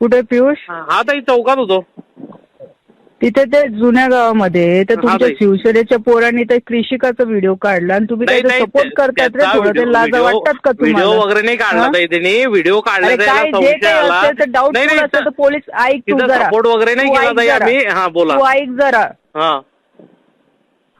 कुठे पियुष? हा ताई चौकात होतो. तिथे ते जुन्या गावामध्ये तर तुमच्या. शिवसेनेच्या पोरांनी ते कृषिकाचा व्हिडिओ काढला आणि तुम्ही नाही त्याचा नाही सपोर्ट करतात रे त्याचा थोडं ते लाजा वाटतात का व्हिडिओ तुम्हाला वगैरे नाही काढला हा? ताई त्यांनी. व्हिडिओ काढला अरे त्याला काय जे संशय काही आला. असेल तर डाऊटफुल नाही असेल तर पोलीस ऐक तू जरा. सपोर्ट वगैरे नाही तू केला ऐक ताई जरा. आम्ही. हा बोला. तू ऐक जरा. हा.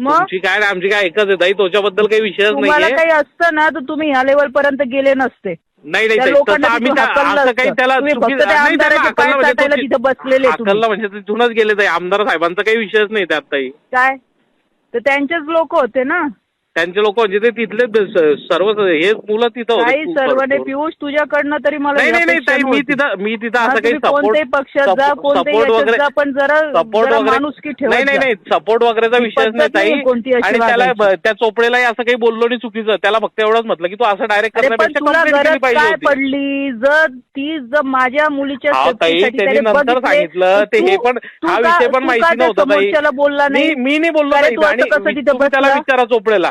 मग? तुमची काय आणि आमची काय एकच आहे ताई त्याच्याबद्दल काही विषयच तुम्हाला नाहीये काही असतं ना तर तुम्ही ह्या लेवल पर्यंत गेले नसते. नाही नाही त्या ताई, लोकांना तसं आम्ही तिथून त्या- हाकललं असं काही असतं. त्याला तुम्ही चुकी- फक्त त्या नाही, त्याला आमदाराचे हाकललं पाय म्हणजे चाटायला तो- तिथं बसलेले तुम्ही. हाकललं म्हणजे तिथूनच गेले ताई. आमदार साहेबांचा काही विषयच नाही त्यात ताई. काय? तर त्यांचेच लोक होते ना. त्यांचे लोक म्हणजे ते तिथले सर्व हे मुलं तिथं होते काही सर्व नाही. पियुष तुझ्याकडनं तरी मला नाही नाही नाही ताई मी. तिथं मी तिथं असं काही सपोर्ट पक्षात जा कोणत्याही याच्यात जा पण जरा सपोर्ट जरा वगैरे ठेवत नाही नाही जा. नाही सपोर्ट वगैरेचा विषयच नाही पद्धत नाहीये ताई कोणती अशी आणि त्याला वागायची. त्या चोपडेलाही असं काही बोललो नाही चुकीचं त्याला फक्त एवढंच म्हटलं की तू असं डायरेक्ट अरे पण करण्यापेक्षा तुला कंप्लेंट केली गरज पाहिजे काय होती पडली जर ती जर माझ्या मुलीच्या ताई, safety साठी त्यांनी त्याने नंतर बघितले, सांगितलं, ते हे पण- तू हा का- विषय पण तू माहिती त्या नव्हता, ताई. समोरच्याला बोलला नाही मी नाही बोललो अरे ताई, तू असं आणि कसं मी- तिथं तुम्ही त्याला बसला? विचारा चोपडेला